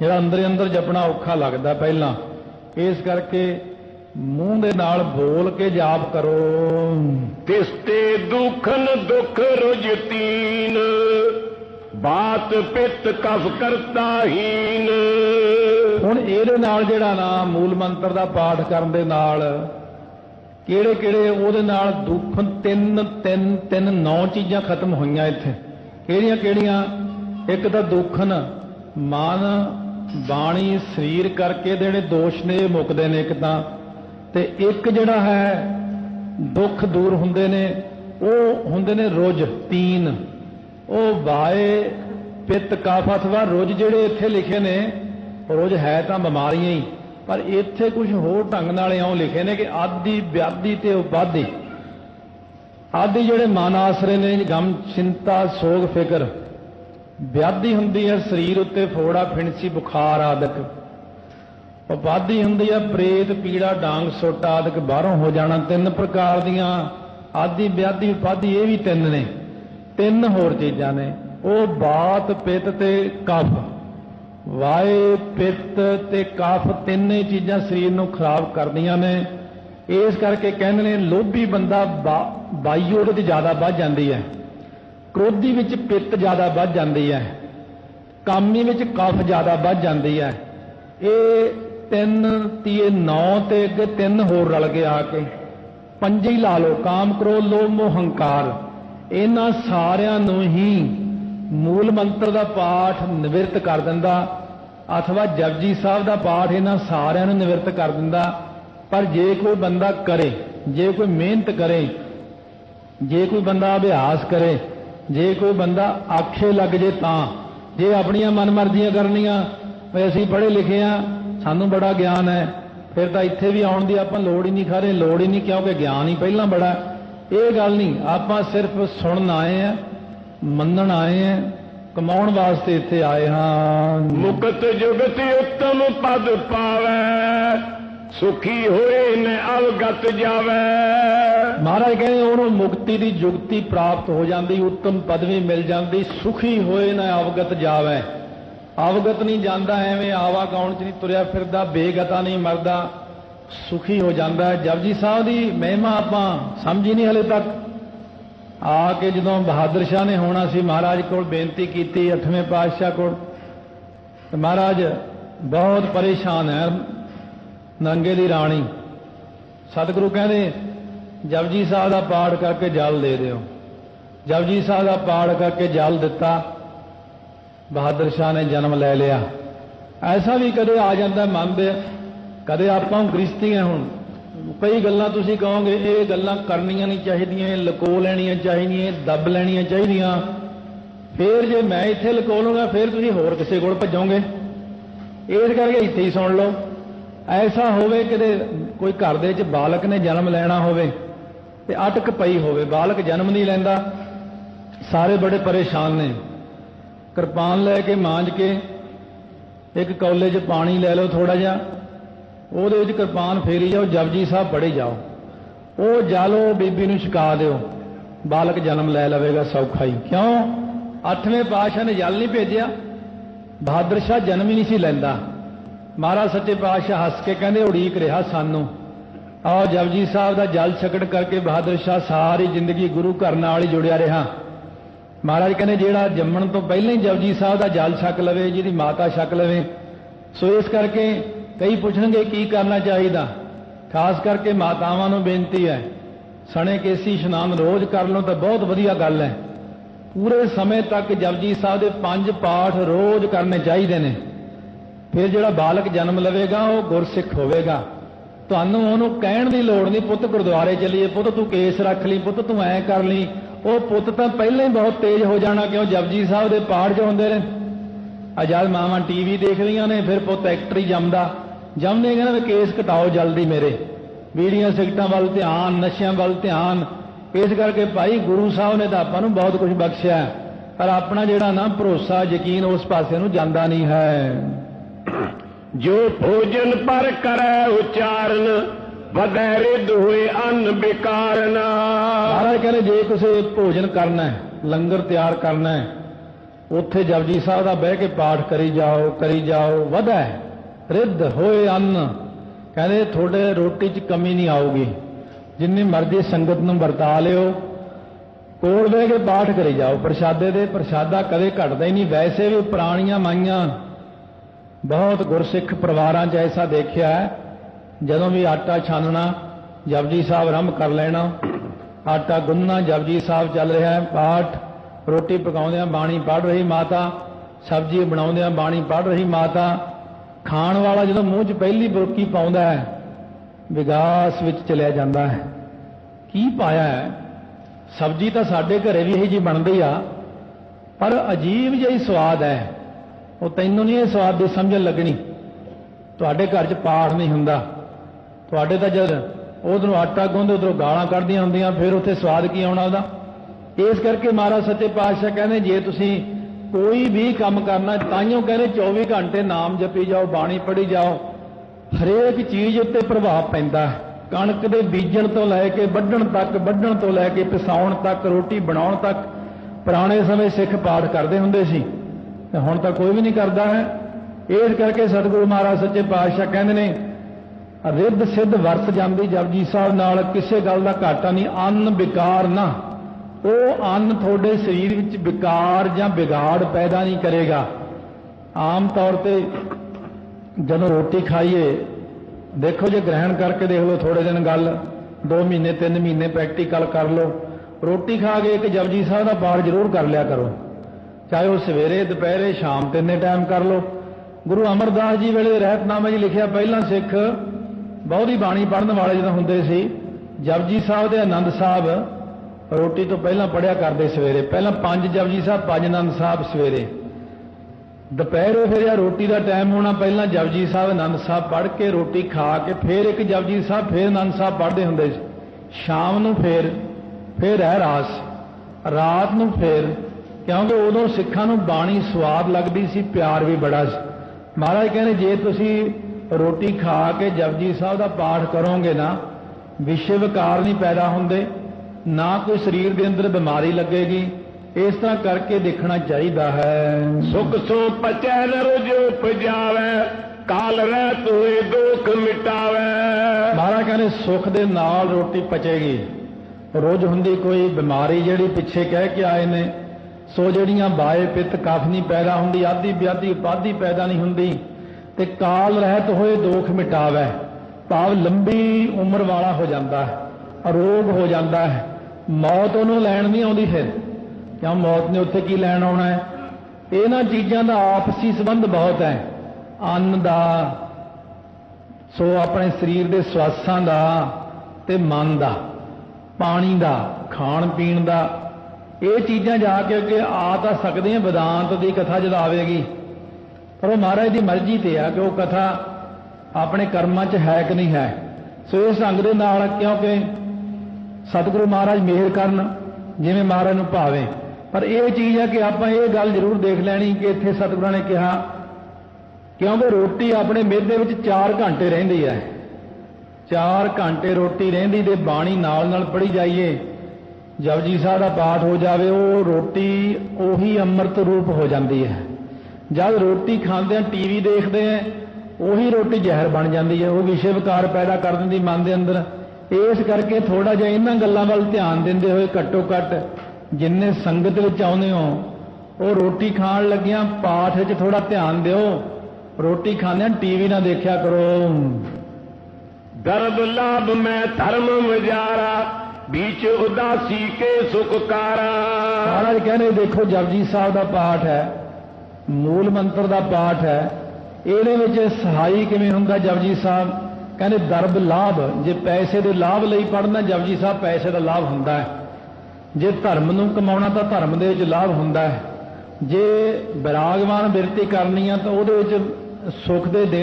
ਜਿਹੜਾ ਅੰਦਰ ਅੰਦਰ ਜਪਣਾ ਔਖਾ ਲੱਗਦਾ ਪਹਿਲਾਂ। ਇਸ ਕਰਕੇ ਮੂੰਹ ਦੇ ਨਾਲ ਬੋਲ ਕੇ ਜਾਪ ਕਰੋ। ਤਿਸਤੇ ਦੁਖਨ ਦੁਖ ਰੁਜ ਤੀਨ ਬਾਤ ਪਿਤ ਕਫ ਕਰਤਾ ਹੀਨ। ਹੁਣ ਇਹਦੇ ਨਾਲ ਜਿਹੜਾ ਨਾ ਮੂਲ ਮੰਤਰ ਦਾ ਪਾਠ ਕਰਨ ਦੇ ਨਾਲ ਕਿਹੜੇ ਕਿਹੜੇ ਉਹਦੇ ਨਾਲ ਦੁੱਖ ਤਿੰਨ ਤਿੰਨ ਤਿੰਨ ਨੌ ਚੀਜ਼ਾਂ ਖਤਮ ਹੋਈਆਂ ਇੱਥੇ। ਕਿਹੜੀਆਂ ਕਿਹੜੀਆਂ ਇੱਕ ਤਾਂ ਦੁੱਖਨ ਮਨ ਬਾਣੀ ਸਰੀਰ ਕਰਕੇ ਜਿਹੜੇ ਦੋਸ਼ ਨੇ, ਇਹ ਮੁੱਕਦੇ ਨੇ ਇੱਕ ਤਾਂ। ਤੇ ਇੱਕ ਜਿਹੜਾ ਹੈ, ਦੁੱਖ ਦੂਰ ਹੁੰਦੇ ਨੇ, ਉਹ ਹੁੰਦੇ ਨੇ ਰੁਜ ਤੀਨ। ਉਹ ਵਾਏ ਪਿੱਤ ਕਾਫ ਅਥਵਾ ਰੁਜ ਜਿਹੜੇ ਇੱਥੇ ਲਿਖੇ ਨੇ, ਰੁਜ ਹੈ ਤਾਂ ਬਿਮਾਰੀਆਂ ਹੀ, ਪਰ ਇੱਥੇ ਕੁਝ ਹੋਰ ਢੰਗ ਨਾਲ ਇਉਂ ਲਿਖੇ ਨੇ ਕਿ ਆਦੀ, ਵਿਆਦੀ ਤੇ ਉਪਾਦੀ। ਆਦੀ ਜਿਹੜੇ ਮਨ ਆਸਰੇ ਨੇ, ਗਮ, ਚਿੰਤਾ, ਸੋਗ, ਫਿਕਰ। ਵਿਆਧੀ ਹੁੰਦੀ ਹੈ ਸਰੀਰ ਉੱਤੇ ਫੋੜਾ, ਫਿਣਸੀ, ਬੁਖਾਰ ਆਦਿਕ। ਉਪਾਧੀ ਹੁੰਦੀ ਹੈ ਪ੍ਰੇਤ, ਪੀੜਾ, ਡਾਂਗ, ਸੋਟਾ ਆਦਿਕ, ਬਾਹਰੋਂ ਹੋ ਜਾਣਾ ਤਿੰਨ ਪ੍ਰਕਾਰ ਦੀਆਂ। ਆਦੀ, ਵਿਆਧੀ, ਉਪਾਧੀ ਇਹ ਵੀ ਤਿੰਨ ਨੇ। ਤਿੰਨ ਹੋਰ ਚੀਜ਼ਾਂ ਨੇ। ਉਹ ਬਾਤ, ਪਿੱਤ ਤੇ ਕਫ। ਵਾਏ, ਪਿੱਤ ਤੇ ਕਫ ਤਿੰਨੇ ਚੀਜ਼ਾਂ ਸਰੀਰ ਨੂੰ ਖਰਾਬ ਕਰਦੀਆਂ ਨੇ। ਇਸ ਕਰਕੇ ਕਹਿੰਦੇ ਨੇ, ਲੋਭੀ ਬੰਦਾ ਬਾਈ ਉਹਦੇ ਤੇ ਜ਼ਿਆਦਾ ਵੱਧ ਜਾਂਦੀ ਹੈ। ਕ੍ਰੋਧੀ ਵਿੱਚ ਪਿੱਤ ਜ਼ਿਆਦਾ ਵੱਧ ਜਾਂਦੀ ਹੈ, ਕਾਮੀ ਵਿੱਚ ਕਫ ਜ਼ਿਆਦਾ ਵੱਧ ਜਾਂਦੀ ਹੈ। ਇਹ ਤਿੰਨ ਤੀਏ 9 ਤੇ ਅੱਗੇ ਤਿੰਨ ਹੋਰ ਰਲ ਕੇ ਆ ਕੇ ਪੰਜੇ ਹੀ ਲਾ ਲਓ, ਕਾਮ, ਕ੍ਰੋਧ, ਲੋਭ, ਮੋਹ, ਹੰਕਾਰ। ਇਹਨਾਂ ਸਾਰਿਆਂ ਨੂੰ ਹੀ ਮੂਲ ਮੰਤਰ ਦਾ ਪਾਠ ਨਿਵਰਤ ਕਰ ਦਿੰਦਾ, ਅਥਵਾ ਜਪਜੀ ਸਾਹਿਬ ਦਾ ਪਾਠ ਇਹਨਾਂ ਸਾਰਿਆਂ ਨੂੰ ਨਿਵਰਤ ਕਰ ਦਿੰਦਾ। ਪਰ ਜੇ ਕੋਈ ਬੰਦਾ ਕਰੇ, ਜੇ ਕੋਈ ਮਿਹਨਤ ਕਰੇ, ਜੇ ਕੋਈ ਬੰਦਾ ਅਭਿਆਸ ਕਰੇ ਜੇ ਕੋਈ ਬੰਦਾ ਆਖੇ ਲੱਗ ਜੇ ਤਾਂ, ਜੇ ਆਪਣੀਆਂ ਮਨਮਰਜ਼ੀਆਂ ਕਰਨੀਆਂ, ਵੀ ਅਸੀਂ ਪੜ੍ਹੇ ਲਿਖੇ ਆ, ਸਾਨੂੰ ਬੜਾ ਗਿਆਨ ਹੈ, ਫਿਰ ਤਾਂ ਇੱਥੇ ਵੀ ਆਉਣ ਦੀ ਆਪਾਂ ਲੋੜ ਹੀ ਨਹੀਂ, ਖਾਰੇ ਲੋੜ ਹੀ ਨਹੀਂ, ਕਿਉਂਕਿ ਗਿਆਨ ਹੀ ਪਹਿਲਾਂ ਬੜਾ ਇਹ ਗੱਲ ਨਹੀਂ, ਆਪਾਂ ਸਿਰਫ ਸੁਣਨ ਆਏ ਆ, ਮੰਨਣ ਆਏ ਆ, ਕਮਾਉਣ ਵਾਸਤੇ ਇੱਥੇ ਆਏ ਹਾਂ। ਮੁਕਤ ਜੁਗਤ ਉੱਤਮ ਪਦ ਪਾਵੈ। ਸੁਖੀ ਹੋਏ ਨ ਅਵਗਤ ਜਾਵੈ। ਮਹਾਰਾਜ ਕਹਿੰਦੇ ਉਹਨੂੰ ਮੁਕਤੀ ਦੀ ਜੁਗਤੀ ਪ੍ਰਾਪਤ ਹੋ ਜਾਂਦੀ, ਉੱਤਮ ਪਦਵੀ ਮਿਲ ਜਾਂਦੀ, ਸੁਖੀ ਹੋਏ ਨ ਅਵਗਤ ਜਾਵੈ। ਅਵਗਤ ਨਹੀਂ ਜਾਂਦਾ, ਐਵੇਂ ਆਵਾ ਗਾਉਣ ਚ ਨਹੀਂ ਤੁਰਿਆ ਫਿਰਦਾ, ਬੇਗਤਾ ਨਹੀਂ ਮਰਦਾ, ਸੁਖੀ ਹੋ ਜਾਂਦਾ ਜਪਜੀ ਸਾਹਿਬ ਦੀ ਮਹਿਮਾ ਆਪਾਂ ਸਮਝੀ ਨਹੀਂ ਹਲੇ ਤੱਕ। ਆ ਕੇ ਜਦੋਂ ਬਹਾਦਰ ਸ਼ਾਹ ਨੇ ਹੋਣਾ ਸੀ, ਮਹਾਰਾਜ ਕੋਲ ਬੇਨਤੀ ਕੀਤੀ 8ਵੇਂ ਪਾਤਸ਼ਾਹ ਕੋਲ। ਤੇ ਮਹਾਰਾਜ ਬਹੁਤ ਪਰੇਸ਼ਾਨ ਹੈ। ਨੰਗੇ ਦੀ ਰਾਣੀ। ਸਤਿਗੁਰੂ ਕਹਿੰਦੇ, ਜਪਜੀ ਸਾਹਿਬ ਦਾ ਪਾਠ ਕਰਕੇ ਜਲ ਦੇ ਦਿਓ। ਜਪਜੀ ਸਾਹਿਬ ਦਾ ਪਾਠ ਕਰਕੇ ਜਲ ਦਿੱਤਾ। ਬਹਾਦਰ ਸ਼ਾਹ ਨੇ ਜਨਮ ਲੈ ਲਿਆ। ਐਸਾ ਵੀ ਕਦੇ ਆ ਜਾਂਦਾ ਮਨ ਦੇ, ਕਦੇ ਆਪਾਂ ਗ੍ਰਸਤੀ ਹੁਣ। ਕਈ ਗੱਲਾਂ ਤੁਸੀਂ ਕਹੋਗੇ, ਇਹ ਗੱਲਾਂ ਕਰਨੀਆਂ ਨਹੀਂ ਚਾਹੀਦੀਆਂ, ਇਹ ਲਕੋ ਲੈਣੀਆਂ ਚਾਹੀਦੀਆਂ ਦੱਬ ਲੈਣੀਆਂ ਚਾਹੀਦੀਆਂ। ਫੇਰ ਜੇ ਮੈਂ ਇੱਥੇ ਲਕੋ ਲਵਾਂਗਾ ਫੇਰ ਤੁਸੀਂ ਹੋਰ ਕਿਸੇ ਕੋਲ ਭੱਜੋਗੇ। ਇਸ ਕਰਕੇ ਇੱਥੇ ਹੀ ਸੁਣ ਲਓ। ਐਸਾ ਹੋਵੇ ਕਿਤੇ ਕੋਈ ਘਰ ਦੇ ਵਿੱਚ ਬਾਲਕ ਨੇ ਜਨਮ ਲੈਣਾ ਹੋਵੇ ਤੇ ਅਟਕ ਪਈ ਹੋਵੇ, ਬਾਲਕ ਜਨਮ ਨਹੀਂ ਲੈਂਦਾ, ਸਾਰੇ ਬੜੇ ਪਰੇਸ਼ਾਨ ਨੇ। ਕਿਰਪਾਨ ਲੈ ਕੇ, ਮਾਂਜ ਕੇ, ਇੱਕ ਕੌਲੇ 'ਚ ਪਾਣੀ ਲੈ ਲਓ ਥੋੜਾ ਜਿਹਾ, ਉਹਦੇ ਵਿੱਚ ਕਿਰਪਾਨ ਫੇਰੀ ਜਾਓ, ਜਪਜੀ ਸਾਹਿਬ ਪੜ੍ਹੇ ਜਾਓ। ਉਹ ਜਲ ਬੀਬੀ ਨੂੰ ਛਕਾ ਦਿਓ, ਬਾਲਕ ਜਨਮ ਲੈ ਲਵੇਗਾ ਸੌਖਾ ਹੀ। ਕਿਉਂ? ਅੱਠਵੇਂ ਪਾਤਸ਼ਾਹ ਨੇ ਜਲ ਨਹੀਂ ਭੇਜਿਆ, ਬਹਾਦਰ ਸ਼ਾਹ ਜਨਮ ਹੀ ਨਹੀਂ ਸੀ ਲੈਂਦਾ। ਮਹਾਰਾਜ ਸੱਚੇ ਪਾਤਸ਼ਾਹ ਹੱਸ ਕੇ ਕਹਿੰਦੇ, ਉਡੀਕ ਰਿਹਾ ਸਾਨੂੰ। ਆਓ ਜਪਜੀ ਸਾਹਿਬ ਦਾ ਜਲ ਛਕੜ ਕਰਕੇ ਬਹਾਦਰ ਸ਼ਾਹ ਸਾਰੀ ਜ਼ਿੰਦਗੀ ਗੁਰੂ ਘਰ ਨਾਲ ਹੀ ਜੁੜਿਆ ਰਿਹਾ। ਮਹਾਰਾਜ ਕਹਿੰਦੇ, ਜਿਹੜਾ ਜੰਮਣ ਤੋਂ ਪਹਿਲਾਂ ਹੀ ਜਪਜੀ ਸਾਹਿਬ ਦਾ ਜਲ ਛਕ ਲਵੇ, ਜਿਹਦੀ ਮਾਤਾ ਛਕ ਲਵੇ, ਸੋ ਇਸ ਕਰਕੇ ਕਈ ਪੁੱਛਣਗੇ ਕੀ ਕਰਨਾ ਚਾਹੀਦਾ। ਖਾਸ ਕਰਕੇ ਮਾਤਾਵਾਂ ਨੂੰ ਬੇਨਤੀ ਹੈ, ਸਣੇ ਕੇਸੀ ਇਸ਼ਨਾਨ ਰੋਜ਼ ਕਰ ਲਓ ਤਾਂ ਬਹੁਤ ਵਧੀਆ ਗੱਲ ਹੈ। ਪੂਰੇ ਸਮੇਂ ਤੱਕ ਜਪਜੀ ਸਾਹਿਬ ਦੇ ਪੰਜ ਪਾਠ ਰੋਜ਼ ਕਰਨੇ ਚਾਹੀਦੇ ਨੇ। ਫਿਰ ਜਿਹੜਾ ਬਾਲਕ ਜਨਮ ਲਵੇਗਾ, ਉਹ ਗੁਰਸਿੱਖ ਹੋਵੇਗਾ। ਤੁਹਾਨੂੰ ਉਹਨੂੰ ਕਹਿਣ ਦੀ ਲੋੜ ਨਹੀਂ, ਪੁੱਤ ਗੁਰਦੁਆਰੇ ਚੱਲੀਏ, ਪੁੱਤ ਤੂੰ ਕੇਸ ਰੱਖ ਲਈ, ਪੁੱਤ ਤੂੰ ਐ ਕਰ ਲਈ। ਉਹ ਪੁੱਤ ਤਾਂ ਪਹਿਲਾਂ ਹੀ ਬਹੁਤ ਤੇਜ਼ ਹੋ ਜਾਣਾ, ਕਿਉਂ? ਜਪਜੀ ਸਾਹਿਬ ਦੇ ਪਾਠ ਜੋ ਹੁੰਦੇ ਨੇ ਆਜ਼ਾਦ ਮਾਵਾਂ ਟੀਵੀ ਦੇਖਦੀਆਂ ਨੇ, ਫਿਰ ਪੁੱਤ ਐਕਟਰ ਹੀ ਜੰਮਦਾ। ਜੰਮਦੇ ਕਹਿੰਦਾ, ਕੇਸ ਘਟਾਓ ਜਲਦੀ ਮੇਰੇ। ਬੀੜੀਆਂ ਸਿਗਟਾਂ ਵੱਲ ਧਿਆਨ, ਨਸ਼ਿਆਂ ਵੱਲ ਧਿਆਨ। ਇਸ ਕਰਕੇ ਭਾਈ ਗੁਰੂ ਸਾਹਿਬ ਨੇ ਤਾਂ ਆਪਾਂ ਨੂੰ ਬਹੁਤ ਕੁਝ ਬਖਸ਼ਿਆ ਪਰ ਆਪਣਾ ਜਿਹੜਾ ਨਾ ਭਰੋਸਾ, ਯਕੀਨ ਉਸ ਪਾਸੇ ਨੂੰ ਜਾਂਦਾ ਨਹੀਂ ਹੈ। ਜੋ ਭੋਜਨ ਪਰ ਕਰੈ ਉਚਾਰਨ ਵਧੈ ਰਿਧ ਹੋਏ ਅੰਨ ਬਿਕਾਰਨ। ਮਹਾਰਾਜ ਕਹਿੰਦੇ, ਜੇ ਕਿਸੇ ਭੋਜਨ ਕਰਨਾ ਹੈ, ਲੰਗਰ ਤਿਆਰ ਕਰਨਾ ਹੈ, ਉੱਥੇ ਜਪਜੀ ਸਾਹਿਬ ਦਾ ਬਹਿ ਕੇ ਪਾਠ ਕਰੀ ਜਾਓ ਕਰੀ ਜਾਓ, ਵਧੈ, ਰਿੱਧ ਹੋਏ ਅੰਨ। ਕਹਿੰਦੇ, ਤੁਹਾਡੇ ਰੋਟੀ 'ਚ ਕਮੀ ਨਹੀਂ ਆਊਗੀ। ਜਿੰਨੀ ਮਰਜ਼ੀ ਸੰਗਤ ਨੂੰ ਵਰਤਾ ਲਿਓ, ਕੋਲ ਬਹਿ ਕੇ ਪਾਠ ਕਰੀ ਜਾਓ। ਪ੍ਰਸ਼ਾਦੇ ਦੇ ਪ੍ਰਸ਼ਾਦਾ ਕਦੇ ਘਟਦਾ ਹੀ ਨਹੀਂ। ਵੈਸੇ ਵੀ ਪੁਰਾਣੀਆਂ ਮਾਈਆਂ ਬਹੁਤ ਗੁਰਸਿੱਖ ਪਰਿਵਾਰਾਂ 'ਚ ਐਸਾ ਦੇਖਿਆ ਹੈ, ਜਦੋਂ ਵੀ ਆਟਾ ਛਾਨਣਾ, ਜਪਜੀ ਸਾਹਿਬ ਆਰੰਭ ਕਰ ਲੈਣਾ, ਆਟਾ ਗੁੰਨਣਾ, ਜਪਜੀ ਸਾਹਿਬ ਚੱਲ ਰਿਹਾ ਹੈ, ਪਾਠ, ਰੋਟੀ ਪਕਾਉਂਦਿਆਂ ਬਾਣੀ ਪੜ੍ਹ ਰਹੀ ਮਾਤਾ, ਸਬਜ਼ੀ ਬਣਾਉਂਦਿਆਂ ਬਾਣੀ ਪੜ੍ਹ ਰਹੀ ਮਾਤਾ, ਖਾਣ ਵਾਲਾ ਜਦੋਂ ਮੂੰਹ 'ਚ ਪਹਿਲੀ ਬੁਰਕੀ ਪਾਉਂਦਾ ਹੈ, ਵਿਗਾਸ ਵਿੱਚ ਚਲਿਆ ਜਾਂਦਾ ਹੈ। ਕੀ ਪਾਇਆ ਹੈ? ਸਬਜ਼ੀ ਤਾਂ ਸਾਡੇ ਘਰੇ ਵੀ ਇਹੀ ਜੀ ਬਣਦੀ ਆ, ਪਰ ਅਜੀਬ ਜਿਹੀ ਸਵਾਦ ਹੈ। ਉਹ ਤੈਨੂੰ ਨਹੀਂ ਇਹ ਸਵਾਦ ਦੀ ਸਮਝਣ ਲੱਗਣੀ। ਤੁਹਾਡੇ ਘਰ 'ਚ ਪਾਠ ਨਹੀਂ ਹੁੰਦਾ। ਤੁਹਾਡੇ ਤਾਂ ਜਦ ਉਧਰੋਂ ਆਟਾ ਗੁੰਨਦੇ ਉਧਰੋਂ ਗਾਲਾਂ ਕੱਢਦੀਆਂ ਹੁੰਦੀਆਂ, ਫਿਰ ਉੱਥੇ ਸਵਾਦ ਕੀ ਆਉਣਾ ਉਹਦਾ? ਇਸ ਕਰਕੇ ਮਹਾਰਾਜ ਸੱਚੇ ਪਾਤਸ਼ਾਹ ਕਹਿੰਦੇ, ਜੇ ਤੁਸੀਂ ਕੋਈ ਵੀ ਕੰਮ ਕਰਨਾ ਤਾਈਓ ਕਹਿੰਦੇ 24 ਘੰਟੇ ਨਾਮ ਜਪੀ ਜਾਓ, ਬਾਣੀ ਪੜ੍ਹੀ ਜਾਓ। ਹਰੇਕ ਚੀਜ਼ ਉੱਤੇ ਪ੍ਰਭਾਵ ਪੈਂਦਾ ਹੈ। ਕਣਕ ਦੇ ਬੀਜਣ ਤੋਂ ਲੈ ਕੇ ਵੱਢਣ ਤੱਕ, ਵੱਢਣ ਤੋਂ ਲੈ ਕੇ ਪਿਸਾਉਣ ਤੱਕ, ਰੋਟੀ ਬਣਾਉਣ ਤੱਕ, ਪੁਰਾਣੇ ਸਮੇਂ ਸਿੱਖ ਪਾਠ ਕਰਦੇ ਹੁੰਦੇ ਸੀ। ਤੇ ਹੁਣ ਤਾਂ ਕੋਈ ਵੀ ਨਹੀਂ ਕਰਦਾ ਹੈ। ਇਸ ਕਰਕੇ ਸਤਿਗੁਰੂ ਮਹਾਰਾਜ ਸੱਚੇ ਪਾਤਸ਼ਾਹ ਕਹਿੰਦੇ ਨੇ, ਰਿੱਧ ਸਿੱਧ ਵਰਤ ਜਾਂਦੀ ਜਪਜੀ ਸਾਹਿਬ ਨਾਲ, ਕਿਸੇ ਗੱਲ ਦਾ ਘਾਟਾ ਨਹੀਂ, ਅੰਨ ਵਿਕਾਰ ਨਾ। ਉਹ ਅੰਨ ਤੁਹਾਡੇ ਸਰੀਰ ਵਿੱਚ ਵਿਕਾਰ ਜਾਂ ਵਿਗਾੜ ਪੈਦਾ ਨਹੀਂ ਕਰੇਗਾ। ਆਮ ਤੌਰ ਤੇ ਜਦੋਂ ਰੋਟੀ ਖਾਈਏ, ਦੇਖੋ ਜੇ ਗ੍ਰਹਿਣ ਕਰਕੇ ਦੇਖ ਲਓ ਥੋੜੇ ਦਿਨ ਗੱਲ 2 ਮਹੀਨੇ 3 ਮਹੀਨੇ ਪ੍ਰੈਕਟੀਕਲ ਕਰ ਲਓ। ਰੋਟੀ ਖਾ ਕੇ ਇੱਕ ਜਪਜੀ ਸਾਹਿਬ ਦਾ ਪਾਠ ਜ਼ਰੂਰ ਕਰ ਲਿਆ ਕਰੋ। ਚਾਹੇ ਉਹ ਸਵੇਰੇ, ਦੁਪਹਿਰੇ, ਸ਼ਾਮ ਤਿੰਨੇ ਟਾਈਮ ਕਰ ਲਓ। ਗੁਰੂ ਅਮਰਦਾਸ ਜੀ ਵੇਲੇ ਰਹਿਤਨਾਮਾ ਜੀ ਲਿਖਿਆ ਪਹਿਲਾਂ ਸਿੱਖ ਬਹੁਤੀ ਬਾਣੀ ਪੜ੍ਹਨ ਵਾਲੇ ਜਦੋਂ ਹੁੰਦੇ ਸੀ, ਜਪਜੀ ਸਾਹਿਬ ਦੇ ਆਨੰਦ ਸਾਹਿਬ ਰੋਟੀ ਤੋਂ ਪਹਿਲਾਂ ਪੜਿਆ ਕਰਦੇ ਸਵੇਰੇ। ਪਹਿਲਾਂ ਪੰਜ ਜਪਜੀ ਸਾਹਿਬ, ਪੰਜ ਆਨੰਦ ਸਾਹਿਬ ਸਵੇਰੇ। ਦੁਪਹਿਰੇ ਫਿਰ ਜਾਂ ਰੋਟੀ ਦਾ ਟਾਈਮ ਹੋਣਾ ਪਹਿਲਾਂ ਜਪਜੀ ਸਾਹਿਬ, ਆਨੰਦ ਸਾਹਿਬ ਪੜ੍ਹ ਕੇ ਰੋਟੀ ਖਾ ਕੇ ਫਿਰ ਇੱਕ ਜਪਜੀ ਸਾਹਿਬ, ਫਿਰ ਆਨੰਦ ਸਾਹਿਬ ਪੜ੍ਹਦੇ ਹੁੰਦੇ ਸੀ। ਸ਼ਾਮ ਨੂੰ ਫਿਰ ਫਿਰ ਹੈ ਰਾਸ। ਰਾਤ ਨੂੰ ਫਿਰ ਕਿਉਂਕਿ ਉਦੋਂ ਸਿੱਖਾਂ ਨੂੰ ਬਾਣੀ ਸਵਾਦ ਲੱਗਦੀ ਸੀ ਪਿਆਰ ਵੀ ਬੜਾ ਸੀ। ਮਹਾਰਾਜ ਕਹਿੰਦੇ ਜੇ ਤੁਸੀਂ ਰੋਟੀ ਖਾ ਕੇ ਜਪਜੀ ਸਾਹਿਬ ਦਾ ਪਾਠ ਕਰੋਗੇ ਨਾ ਵਿਸ਼ੇ ਵਿਕਾਰ ਨਹੀਂ ਪੈਦਾ ਹੁੰਦੇ ਨਾ ਕੋਈ ਸਰੀਰ ਦੇ ਅੰਦਰ ਬਿਮਾਰੀ ਲੱਗੇਗੀ। ਇਸ ਤਰ੍ਹਾਂ ਕਰਕੇ ਦੇਖਣਾ ਚਾਹੀਦਾ ਹੈ। ਸੁਖ ਸੋ ਪਚੈ ਨ ਰੁਜੋ ਪਜਾਵੇ ਕਾਲ ਰਹਿ ਤੋਏ ਦੁਖ ਮਿਟਾਵੇ। ਮਹਾਰਾਜ ਕਹਿੰਦੇ ਸੁੱਖ ਦੇ ਨਾਲ ਰੋਟੀ ਪਚੇਗੀ। ਰੋਜ਼ ਹੁੰਦੀ ਕੋਈ ਬਿਮਾਰੀ ਜਿਹੜੀ ਪਿੱਛੇ ਕਹਿ ਕੇ ਆਏ ਨੇ ਸੋ ਜਿਹੜੀਆਂ ਬਾਏ ਪਿੱਤ ਕਫ ਨਹੀਂ ਪੈਦਾ ਹੁੰਦੀ, ਆਦੀ ਵਿਆਦੀ ਉਪਾਦੀ ਪੈਦਾ ਨਹੀਂ ਹੁੰਦੀ ਤੇ ਕਾਲ ਰਹਿਤ ਹੋਏ ਦੋਖ ਮਿਟਾਵੇ, ਭਾਵ ਲੰਬੀ ਉਮਰ ਵਾਲਾ ਹੋ ਜਾਂਦਾ ਹੈ, ਅਰੋਗ ਹੋ ਜਾਂਦਾ ਹੈ, ਮੌਤ ਉਹਨੂੰ ਲੈਣ ਨਹੀਂ ਆਉਂਦੀ ਫਿਰ। ਕਿਉਂ ਮੌਤ ਨੇ ਉੱਥੇ ਕੀ ਲੈਣ ਆਉਣਾ ਹੈ? ਇਹਨਾਂ ਚੀਜ਼ਾਂ ਦਾ ਆਪਸੀ ਸੰਬੰਧ ਬਹੁਤ ਹੈ। ਅੰਨ ਦਾ, ਸੋ ਆਪਣੇ ਸਰੀਰ ਦੇ ਸਵਾਸਾਂ ਦਾ ਤੇ ਮਨ ਦਾ, ਪਾਣੀ ਦਾ ਖਾਣ ਪੀਣ ਦਾ ਇਹ ਚੀਜ਼ਾਂ ਜਾ ਕੇ ਅੱਗੇ ਆ ਤਾਂ ਸਕਦੇ ਆ, ਵਿਦਾਂਤ ਦੀ ਕਥਾ ਜਦ ਆਵੇਗੀ। ਪਰ ਉਹ ਮਹਾਰਾਜ ਦੀ ਮਰਜ਼ੀ ਤੇ ਆ ਕਿ ਉਹ ਕਥਾ ਆਪਣੇ ਕਰਮਾਂ 'ਚ ਹੈ ਕਿ ਨਹੀਂ ਹੈ। ਸੋ ਇਸ ਢੰਗ ਦੇ ਨਾਲ ਕਿਉਂਕਿ ਸਤਿਗੁਰੂ ਮਹਾਰਾਜ ਮਿਹਰ ਕਰਨ, ਜਿਵੇਂ ਮਹਾਰਾਜ ਨੂੰ ਭਾਵੇ। ਪਰ ਇਹ ਚੀਜ਼ ਹੈ ਕਿ ਆਪਾਂ ਇਹ ਗੱਲ ਜ਼ਰੂਰ ਦੇਖ ਲੈਣੀ ਕਿ ਇੱਥੇ ਸਤਿਗੁਰਾਂ ਨੇ ਕਿਹਾ, ਕਿਉਂਕਿ ਰੋਟੀ ਆਪਣੇ ਮਿਹਦੇ ਵਿੱਚ 4 ਘੰਟੇ ਰਹਿੰਦੀ ਹੈ। 4 ਘੰਟੇ ਰੋਟੀ ਰਹਿੰਦੀ ਤੇ ਬਾਣੀ ਨਾਲ ਨਾਲ ਪੜੀ ਜਾਈਏ। ਜਪਜੀ ਸਾਹਿਬ ਦਾ ਪਾਠ ਹੋ ਜਾਵੇ, ਉਹ ਰੋਟੀ ਉਹੀ ਅੰਮ੍ਰਿਤ ਰੂਪ ਹੋ ਜਾਂਦੀ ਹੈ। ਜਦ ਰੋਟੀ ਖਾਂਦੇ ਆ ਟੀਵੀ ਦੇਖਦੇ ਆ, ਉਹੀ ਰੋਟੀ ਜ਼ਹਿਰ ਬਣ ਜਾਂਦੀ ਹੈ। ਉਹ ਵਿਸ਼ੇ ਵਿਕਾਰ ਪੈਦਾ ਕਰ ਦਿੰਦੀ ਮਨ ਦੇ ਅੰਦਰ। ਇਸ ਕਰਕੇ ਥੋੜਾ ਜਿਹਾ ਇਹਨਾਂ ਗੱਲਾਂ ਵੱਲ ਧਿਆਨ ਦਿੰਦੇ ਹੋਏ ਘੱਟੋ ਘੱਟ ਜਿੰਨੇ ਸੰਗਤ ਵਿੱਚ ਆਉਂਦੇ ਹੋ, ਉਹ ਰੋਟੀ ਖਾਣ ਲੱਗਿਆਂ ਪਾਠ ਵਿੱਚ ਥੋੜਾ ਧਿਆਨ ਦਿਓ। ਰੋਟੀ ਖਾਂਦਿਆਂ ਟੀਵੀ ਨਾ ਦੇਖਿਆ ਕਰੋ। ਦਰਦ ਲਾਭ ਮੈਂ ਧਰਮ ਵਿਚਾਰਾ ਵਿੱਚ ਉਦਾਸੀ ਕੇ ਸੁਖਕਾਰਾ ਮਹਾਰਾਜ ਕਹਿੰਦੇ ਦੇਖੋ ਜਪਜੀ ਸਾਹਿਬ ਦਾ ਪਾਠ ਹੈ ਮੂਲ ਮੰਤਰ ਦਾ ਪਾਠ ਹੈ ਇਹਦੇ ਵਿੱਚ ਸਹਾਈ ਕਿਵੇਂ ਹੁੰਦਾ ਜਪਜੀ ਸਾਹਿਬ ਕਹਿੰਦੇ ਦਰਬ ਲਾਭ ਜੇ ਪੈਸੇ ਦੇ ਲਾਭ ਲਈ ਪੜਨਾ ਜਪਜੀ ਸਾਹਿਬ ਪੈਸੇ ਦਾ ਲਾਭ ਹੁੰਦਾ ਹੈ ਜੇ ਧਰਮ ਨੂੰ ਕਮਾਉਣਾ ਤਾਂ ਧਰਮ ਦੇ ਵਿੱਚ ਲਾਭ ਹੁੰਦਾ ਹੈ ਜੇ ਵਿਰਾਗਵਾਨ ਬਿਰਤੀ ਕਰਨੀ ਆ ਤਾਂ ਉਹਦੇ ਵਿੱਚ ਸੁੱਖ ਦੇ ਦੇਣ